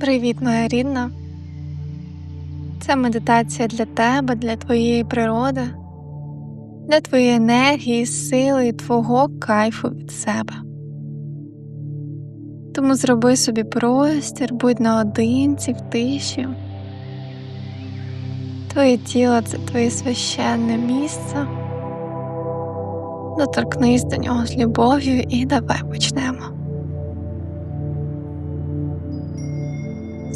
Привіт, моя рідна. Це медитація для тебе, для твоєї природи, для твоєї енергії, сили і твого кайфу від себе. Тому зроби собі простір, будь наодинці в тиші. Твоє тіло це твоє священне місце. Доторкнись до нього з любов'ю і давай почнемо.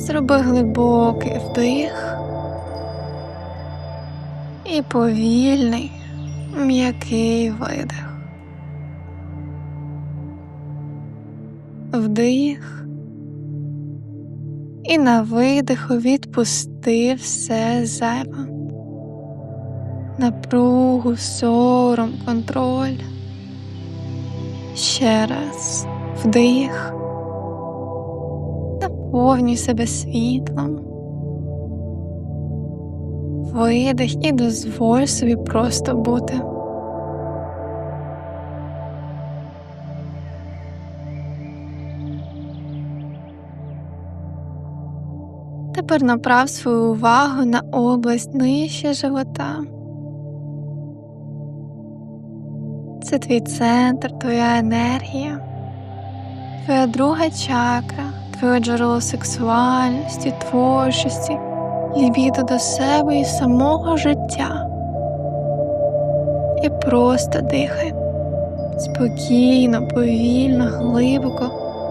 Зроби глибокий вдих і повільний, м'який видих. Вдих і на видиху відпусти все зайве. Напругу, сором, контроль. Ще раз вдих. Наповнюй себе світлом. Видих і дозволь собі просто бути. Тепер направ свою увагу на область нижче живота. Це твій центр, твоя енергія, твоя друга чакра, твоє джерело сексуальності, творчості, лібіду до себе і самого життя. І просто дихай спокійно, повільно, глибоко,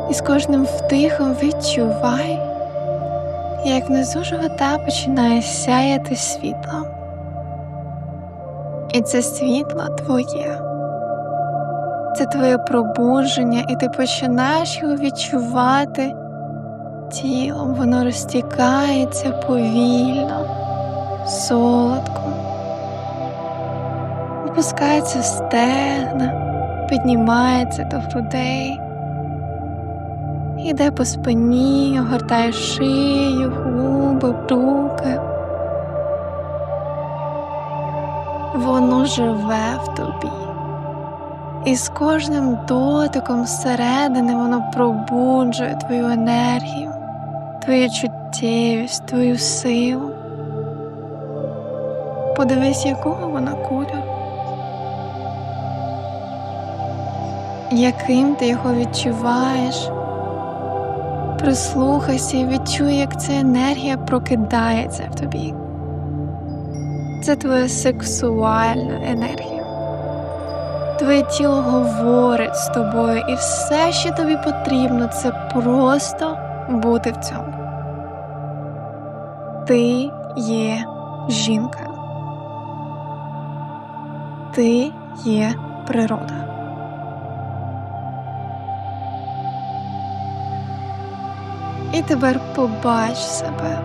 і з кожним вдихом відчувай, як внизу живота починає сяяти світло. І це світло твоє. Це твоє пробудження, і ти починаєш його відчувати тілом, воно розтікається повільно, солодко, опускається в стегна, піднімається до грудей, йде по спині, огортає шию, губи, руки. Воно живе в тобі. І з кожним дотиком зсередини воно пробуджує твою енергію, твою чуттєвість, твою силу. Подивись, якого вона кольору. Яким ти його відчуваєш? Прислухайся і відчуй, як ця енергія прокидається в тобі. Це твоя сексуальна енергія. Твоє тіло говорить з тобою, і все, що тобі потрібно, це просто бути в цьому. Ти є жінка. Ти є природа. І тепер побач себе,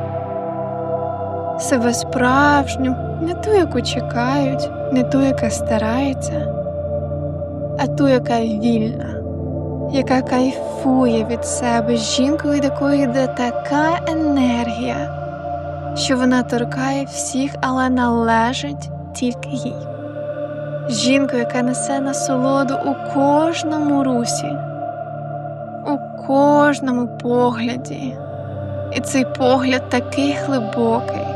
себе справжню, не ту, яку чекають, не ту, яка старається а ту, яка вільна, яка кайфує від себе жінкою, від якої йде така енергія, що вона торкає всіх, але належить тільки їй. Жінку, яка несе насолоду у кожному русі, у кожному погляді, і цей погляд такий глибокий,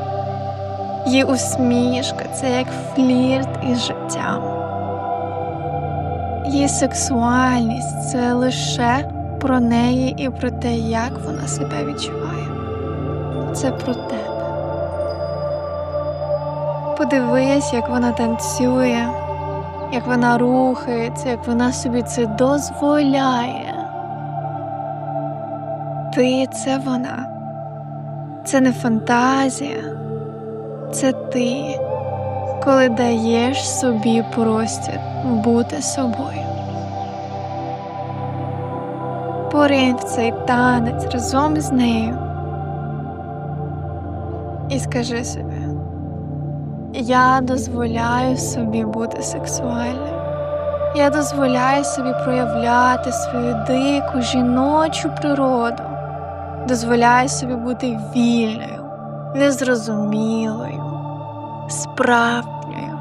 її усмішка це як флірт із життям. Її сексуальність це лише про неї і про те, як вона себе відчуває. Це про тебе. Подивись, як вона танцює, як вона рухається, як вона собі це дозволяє. Ти це вона. Це не фантазія, це ти коли даєш собі простір бути собою. Поринь в цей танець разом з нею і скажи собі, я дозволяю собі бути сексуальною. Я дозволяю собі проявляти свою дику жіночу природу, дозволяю собі бути вільною, незрозумілою, справжньою.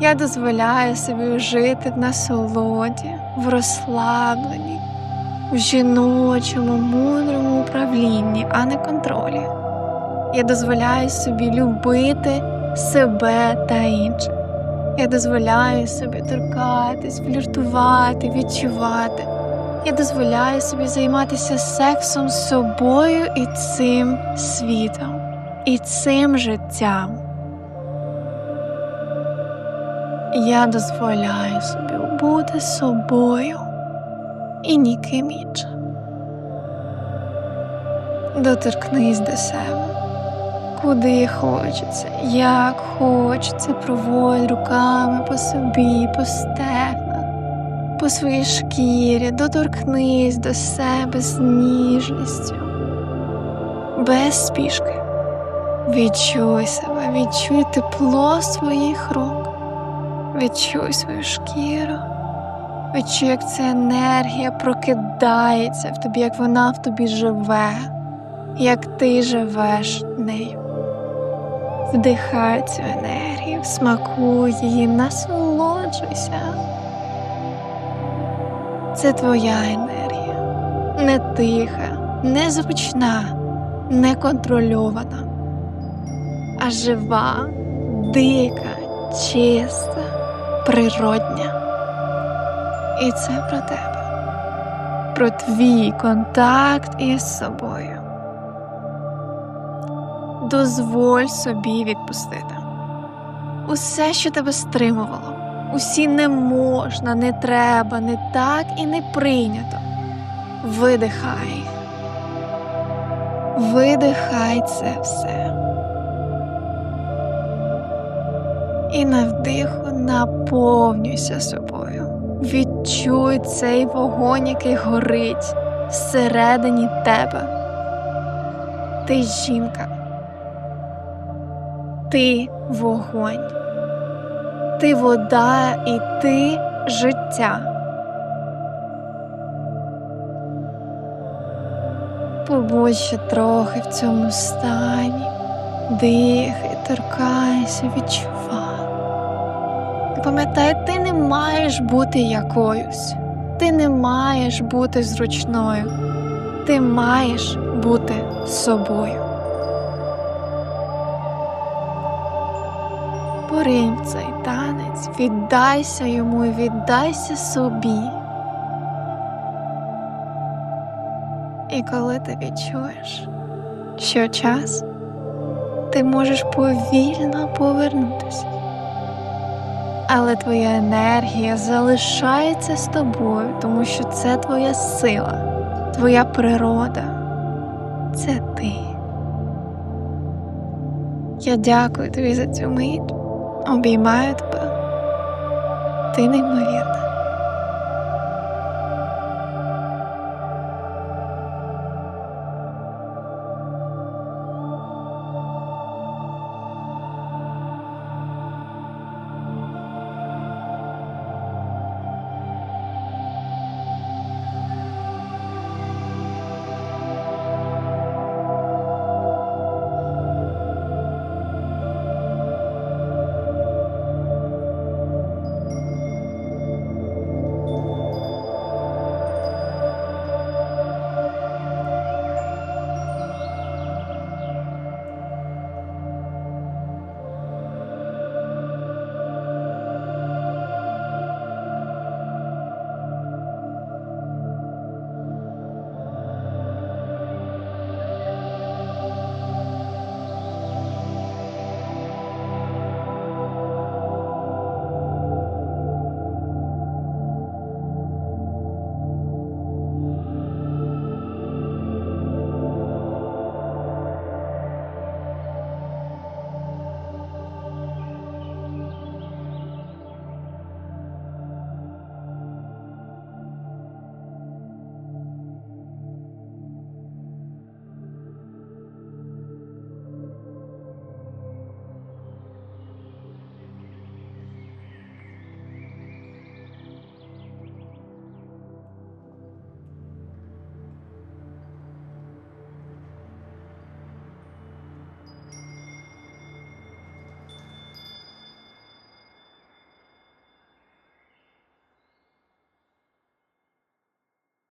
Я дозволяю собі жити в насолоді, в розслабленні, в жіночому, мудрому управлінні, а не контролі. Я дозволяю собі любити себе та інших. Я дозволяю собі торкатись, фліртувати, відчувати. Я дозволяю собі займатися сексом з собою і цим світом, і цим життям. Я дозволяю собі бути собою і ніким іншим. Доторкнись до себе, куди хочеться, як хочеться, проводь руками по собі, по стегнах, по своїй шкірі, доторкнись до себе з ніжністю, без спішки. Відчуй себе, відчуй тепло своїх рук, відчуй свою шкіру. Відчуй, як ця енергія прокидається в тобі, як вона в тобі живе, як ти живеш нею. Вдихай цю енергію, смакуй її, насолоджуйся. Це твоя енергія, не тиха, не звучна, не контрольована, а жива, дика, чиста, природня. І це про тебе, про твій контакт із собою. Дозволь собі відпустити усе, що тебе стримувало, усі не можна, не треба, не так і не прийнято. Видихай, видихай це все. І на вдиху наповнюйся собою. Відчуй цей вогонь, який горить всередині тебе. Ти жінка, ти вогонь, ти вода і ти життя. Побудь ще трохи в цьому стані, дихай, торкайся, відчувай. Пам'ятай, ти не маєш бути якоюсь, ти не маєш бути зручною, ти маєш бути собою. Поринь цей танець, віддайся йому і віддайся собі. І коли ти відчуєш, що час, ти можеш повільно повернутися але твоя енергія залишається з тобою, тому що це твоя сила, твоя природа, це ти. Я дякую тобі за цю мить, обіймаю тебе. Ти неймовірна.